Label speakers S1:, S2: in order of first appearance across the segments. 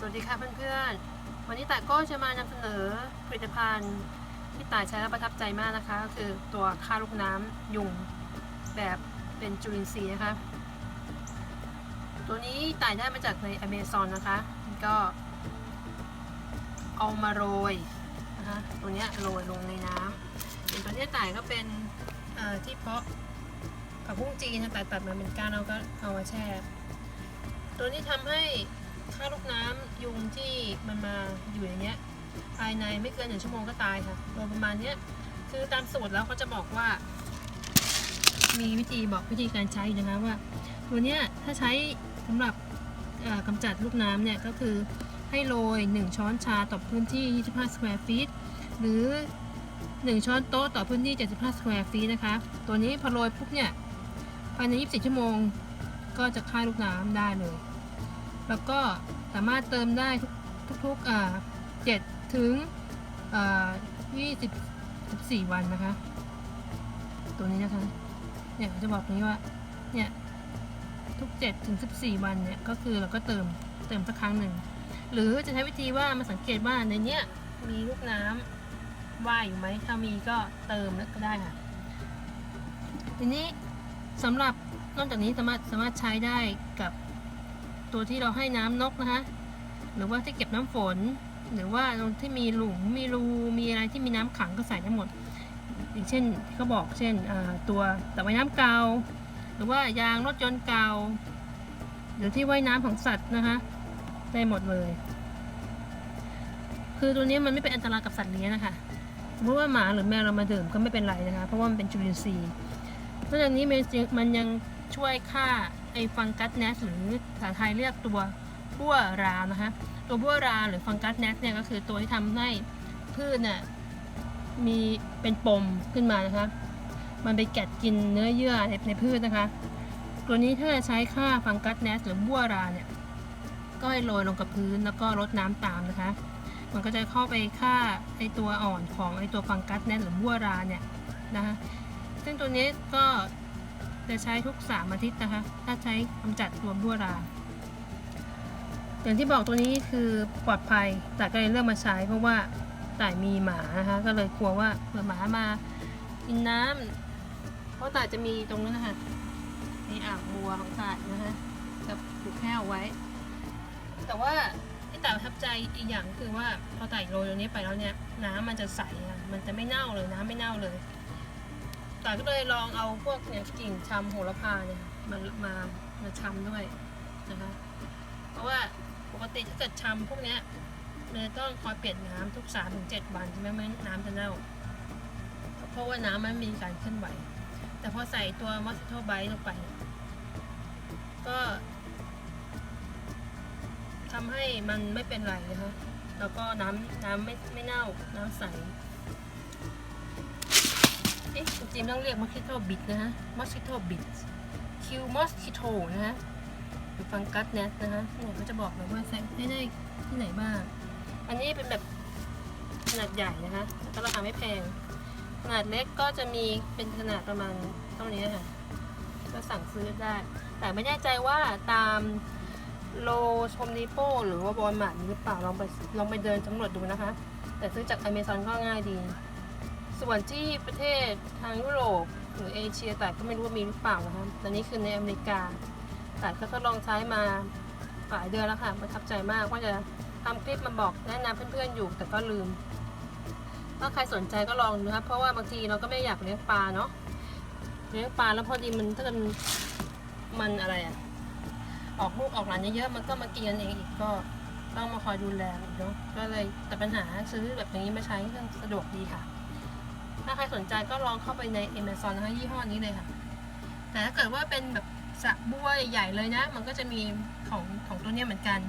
S1: สวัสดีค่ะเพื่อนๆ วันนี้ต่ายก็จะมานำเสนอผลิตภัณฑ์ที่ต่ายใช้แล้วประทับใจมากนะคะ ก็คือตัวฆ่าลูกน้ำยุงแบบเป็นจุลินทรีย์นะคะ ตัวนี้ต่ายได้มาจากในอเมซอนนะคะ ก็เอามาโรยนะคะตัวนี้โรยลงในน้ำส่วนตัวนี้ต่ายก็เป็นที่เพาะผักบุ้งจีนนะต่ายตัดมาเป็นก้านแล้วก็เอามาแช่ ตัวนี้ทำให้ ฆ่าลูกน้ำยุงที่มันมาอยู่อย่างเงี้ย ภายในไม่เกินหนึ่งชั่วโมงก็ตายค่ะโดยประมาณเนี้ยคือตามสูตรแล้วเขาจะบอกว่า มีวิธีบอกวิธีการใช้อยู่นะคะว่า ตัวเนี้ยถ้าใช้สำหรับเอ่อกำจัดลูกน้ำเนี่ยก็คือให้โรย 1 ช้อนชาต่อพื้นที่ 25 square feet หรือ 1 ช้อนโต๊ะต่อพื้นที่ 75 square feet นะคะ ตัวนี้พอโรยปุ๊บเนี่ยภายใน 24 ชั่วโมง ก็จะฆ่าลูกน้ำได้เลย แล้วก็สามารถเติมได้ทุกทุกๆอ่าเจ็ดถึงอ่ายี่สิบสิบสี่วันนะคะ ตัวนี้นะคะ เนี่ยจะบอกนี้ว่า เนี่ยทุกเจ็ดถึงสิบสี่วันเนี่ยก็คือเราก็เติมเติมสักครั้งหนึ่ง หรือจะใช้วิธีว่ามาสังเกตว่าในเนี้ยมีลูกน้ำว่ายอยู่ไหมถ้ามีก็เติมแล้วก็ได้ค่ะ ทีนี้สำหรับนอกจากนี้สามารถสามารถใช้ได้กับ ตัวที่เราให้น้ำนกนะคะ หรือว่าที่เก็บน้ำฝน หรือว่าตรงที่มีหลุมมีรูมีอะไรที่มีน้ำขังก็ใส่ได้หมด อย่างเช่นเขาบอกเช่นตัวแต่ว่ายน้ำเกาหรือว่ายางรถยนต์เกาหรือที่ว่ายน้ำของสัตว์นะคะ ได้หมดเลย คือตัวนี้มันไม่เป็นอันตรายกับสัตว์เลี้ยงนะคะสมมติว่าหมาหรือแมวเรามาดื่มก็ไม่เป็นไรนะคะ เพราะว่ามันเป็นจุลินทรีย์นอกจากนี้มันยังช่วยฆ่า ฟังกัสแนสหรือภาษาไทยเรียกตัวบัวรานะคะตัวบัวราหรือฟังกัสแนสเนี่ยก็คือตัวที่ทำให้พืชน่ะมีเป็นปมขึ้นมานะคะ มันไปแกะกินเนื้อเยื่อในในพืชนะคะ ตัวนี้ถ้าจะใช้ฆ่าฟังกัสแนสหรือบัวราเนี่ยก็ให้โรยลงกับพื้นแล้วก็รดน้ำตามนะคะ มันก็จะเข้าไปฆ่าไอตัวอ่อนของไอตัวฟังกัสแนสหรือบัวราเนี่ยนะคะซึ่งตัวนี้ก็ จะใช้ทุกสามอาทิตย์นะคะ ถ้าใช้กำจัดตัวบัวราอย่างที่บอกตัวนี้คือปลอดภัยแต่ก็เลยเลือกมาใช้เพราะว่าต่ายมีหมานะคะก็เลยกลัวว่าเผื่อหมามากินน้ำเพราะต่ายจะมีตรงนั้นนะคะในอ่างบัวของต่ายนะคะกับผูกแห้วไว้ แต่ว่าที่ต่ายประทับใจอีกอย่างคือว่าพอต่ายโรยตัวนี้ไปแล้วเนี่ยน้ำมันจะใสค่ะมันจะไม่เน่าเลยน้ำไม่เน่าเลย แต่ก็เลยลองเอาพวกเนี่ยกิ่งชำโหระพาเนี่ยมามามาชำด้วยนะคะ เพราะว่าปกติถ้าเกิดชำพวกเนี้ยมันจะต้องคอยเปลี่ยนน้ำทุกสามถึงเจ็ดวันใช่ไหมไม่งั้นน้ำจะเน่า เพราะว่าน้ำมันมีการเคลื่อนไหว แต่พอใส่ตัวมอสซิโทไบลงไป ก็ทำให้มันไม่เป็นไรนะคะ แล้วก็น้ำน้ำไม่ไม่เน่า น้ำใส เอ๊ะจริงๆต้องเรียกมอสคิโตบิดนะฮะมอสคิโตบิดคิวมอสคิโตนะฮะหรือฟังกัสเนสนะฮะเนี่ยเขาจะบอกเลยว่าใส่ได้ได้ที่ไหนบ้าง อันนี้เป็นแบบขนาดใหญ่นะคะแล้วก็ราคาไม่แพง ขนาดเล็กก็จะมีเป็นขนาดประมาณเท่านี้ค่ะก็สั่งซื้อได้ แต่ไม่แน่ใจว่าตามโลชมดีโปหรือว่าบอลมาร์ทหรือเปล่าลองไปลองไปเดินสำรวจดูนะคะ แต่ซื้อจากอเมซอนก็ง่ายดี ส่วนที่ประเทศทางยุโรปหรือเอเชียแต่ก็ไม่รู้ว่ามีหรือเปล่านะคะตอนนี้คือในอเมริกาแต่ก็ทดลองใช้มาหลายเดือนแล้วค่ะประทับใจมากว่าจะทำคลิปมาบอกแนะนำเพื่อนๆอยู่แต่ก็ลืม ถ้าใครสนใจก็ลองดูนะครับ เพราะว่าบางทีเราก็ไม่อยากเลี้ยงปลาเนาะเลี้ยงปลาแล้วพอดีมันถ้าเกิดมันอะไรอะออกลูกออกหลานเยอะๆมันก็มากินกันเองอีกก็ต้องมาคอยดูแลอีกเนาะก็เลยแต่ปัญหาซื้อแบบอย่างนี้มาใช้ก็สะดวกดีค่ะ ถ้าใครสนใจก็ลองเข้าไปใน Amazon นะคะยี่ห้อนี้เลยค่ะ แต่ถ้าเกิดว่าเป็นแบบสะบัวใหญ่ๆเลยนะ มันก็จะมีของของตัวเนี้ยเหมือนกัน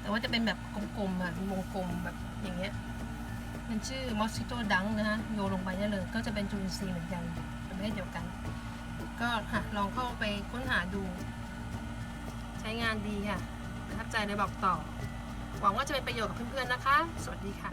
S1: แต่ว่าจะเป็นแบบกลมๆอะวงกลมแบบอย่างเงี้ย มันชื่อ Mosquito Dunk นะฮะ โยลงไปได้เลย ก็จะเป็นจุลินทรีย์เหมือนกันประเภทเดียวกัน ก็หาลองเข้าไปค้นหาดู ใช้งานดีค่ะประทับใจเลยบอกต่อ หวังว่าจะเป็นประโยชน์กับเพื่อนๆนะคะ สวัสดีค่ะ